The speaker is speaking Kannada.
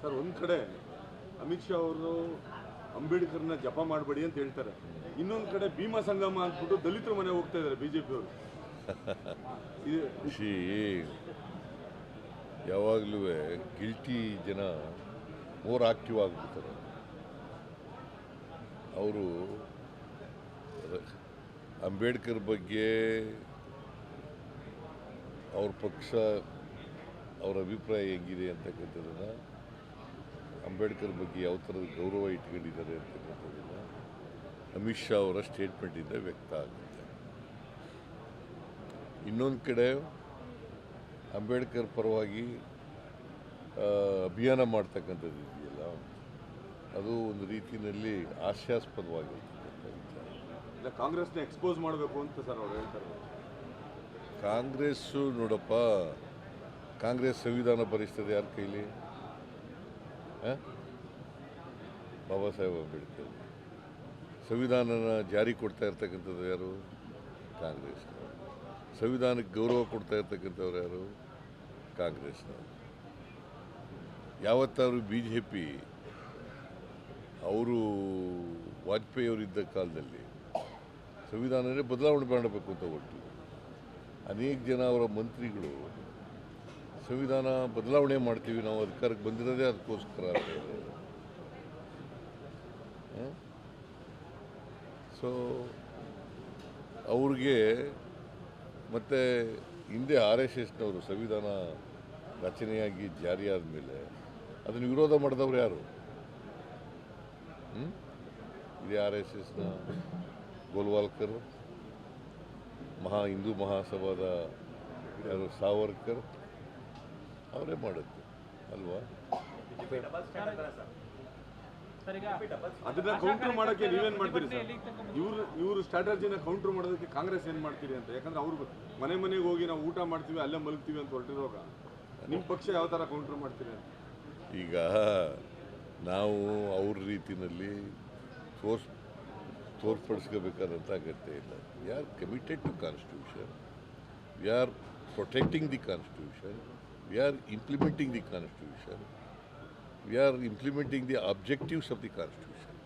ಸರ್ ಒಂದು ಕಡೆ ಅಮಿತ್ ಶಾ ಅವರು ಅಂಬೇಡ್ಕರ್ನ ಜಪ ಮಾಡಬೇಡಿ ಅಂತ ಹೇಳ್ತಾರೆ. ಇನ್ನೊಂದು ಕಡೆ ಭೀಮಾ ಸಂಗಮ ಅಂದ್ಬಿಟ್ಟು ದಲಿತರ ಮನೆ ಹೋಗ್ತಾ ಇದ್ದಾರೆ ಬಿಜೆಪಿ ಅವರು. ಇದು ಖುಷಿ ಯಾವಾಗಲೂ ಗಿಲ್ಟಿ ಜನ ಮೋರ್ ಆಕ್ಟಿವ್ ಆಗಿಬಿಡ್ತಾರೆ. ಅವರು ಅಂಬೇಡ್ಕರ್ ಬಗ್ಗೆ ಅವ್ರ ಪಕ್ಷ ಅವರ ಅಭಿಪ್ರಾಯ ಹೆಂಗಿದೆ ಅಂತಕ್ಕಂಥದ್ದನ್ನು ಅಂಬೇಡ್ಕರ್ ಬಗ್ಗೆ ಯಾವ ಥರದ ಗೌರವ ಇಟ್ಕೊಂಡಿದ್ದಾರೆ ಅಂತಕ್ಕಂಥದ್ದನ್ನು ಅಮಿತ್ ಶಾ ಅವರ ಸ್ಟೇಟ್ಮೆಂಟಿಂದ ವ್ಯಕ್ತ ಆಗುತ್ತೆ. ಇನ್ನೊಂದು ಕಡೆ ಅಂಬೇಡ್ಕರ್ ಪರವಾಗಿ ಅಭಿಯಾನ ಮಾಡ್ತಕ್ಕಂಥದ್ದು ಇದೆಯಲ್ಲ ಅದು ಒಂದು ರೀತಿಯಲ್ಲಿ ಹಾಸ್ಯಾಸ್ಪದವಾಗಿರ್ತಕ್ಕಂಥ ಕಾಂಗ್ರೆಸ್ನ ಎಕ್ಸ್ಪೋಸ್ ಮಾಡಬೇಕು ಅಂತ ಸರ್ ಅವರು ಹೇಳ್ತಾರೆ. ಕಾಂಗ್ರೆಸ್ಸು ನೋಡಪ್ಪ ಕಾಂಗ್ರೆಸ್ ಸಂವಿಧಾನ ಬರೆಸ್ತದೆ ಯಾರ ಕೈಲಿ? ಬಾಬಾ ಸಾಹೇಬ್ ಅಂಬೇಡ್ಕರ್. ಸಂವಿಧಾನನ ಜಾರಿ ಕೊಡ್ತಾ ಇರ್ತಕ್ಕಂಥದ್ದು ಯಾರು? ಕಾಂಗ್ರೆಸ್ನವರು. ಸಂವಿಧಾನಕ್ಕೆ ಗೌರವ ಕೊಡ್ತಾ ಇರ್ತಕ್ಕಂಥವ್ರು ಯಾರು? ಕಾಂಗ್ರೆಸ್ನವರು. ಯಾವತ್ತಾದ್ರೂ ಬಿ ಜೆ ಪಿ ಅವರು ವಾಜಪೇಯಿ ಅವರಿದ್ದ ಕಾಲದಲ್ಲಿ ಸಂವಿಧಾನನೇ ಬದಲಾವಣೆ ಮಾಡಬೇಕು ಅಂತ ಒಟ್ಟು. ಅನೇಕ ಜನ ಅವರ ಮಂತ್ರಿಗಳು ಸಂವಿಧಾನ ಬದಲಾವಣೆ ಮಾಡ್ತೀವಿ ನಾವು ಅಧಿಕಾರಕ್ಕೆ ಬಂದಿರೋದೇ ಅದಕ್ಕೋಸ್ಕರ ಸೊ ಅವ್ರಿಗೆ ಮತ್ತು ಹಿಂದೆ ಆರ್ ಎಸ್ ಎಸ್ನವರು ಸಂವಿಧಾನ ರಚನೆಯಾಗಿ ಜಾರಿಯಾದ ಮೇಲೆ ಅದನ್ನು ವಿರೋಧ ಮಾಡಿದವ್ರು ಯಾರು? ಇದೇ ಆರ್ ಎಸ್ ಎಸ್ನ ಗೋಲ್ವಾಲ್ಕರ್, ಮಹಾ ಹಿಂದೂ ಮಹಾಸಭಾದ ಯಾರು? ಸಾವರ್ಕರ್ ಅವರೇ ಮಾಡುತ್ತೆ ಅಲ್ವಾ? ಅದನ್ನ ಕೌಂಟರ್ ಮಾಡೋಕ್ಕೆ ನೀವೇನ್ ಮಾಡ್ತೀರಿ ಸರ್? ಇವ್ರು ಇವ್ರ ಸ್ಟ್ರಾಟಜಿನ ಕೌಂಟರ್ ಮಾಡೋದಕ್ಕೆ ಕಾಂಗ್ರೆಸ್ ಏನ್ ಮಾಡ್ತೀರಿ ಅಂತ? ಯಾಕಂದ್ರೆ ಅವ್ರು ಮನೆ ಮನೆಗೆ ಹೋಗಿ ನಾವು ಊಟ ಮಾಡ್ತೀವಿ ಅಲ್ಲೇ ಮಲಗ್ತೀವಿ ಅಂತ ಹೊರಟಿರುವಾಗ ನಿಮ್ಮ ಪಕ್ಷ ಯಾವ ಥರ ಕೌಂಟರ್ ಮಾಡ್ತೀರಿ ಅಂತ? ಈಗ ನಾವು ಅವ್ರ ರೀತಿಯಲ್ಲಿ ತೋರ್ಸ್ ತೋರ್ಪಡಿಸ್ಕೋಬೇಕಾದಂಥ ಅಗತ್ಯ ಇಲ್ಲ. We are committed to constitution we are protecting the constitution We are implementing the Constitution. We are implementing the objectives of the Constitution.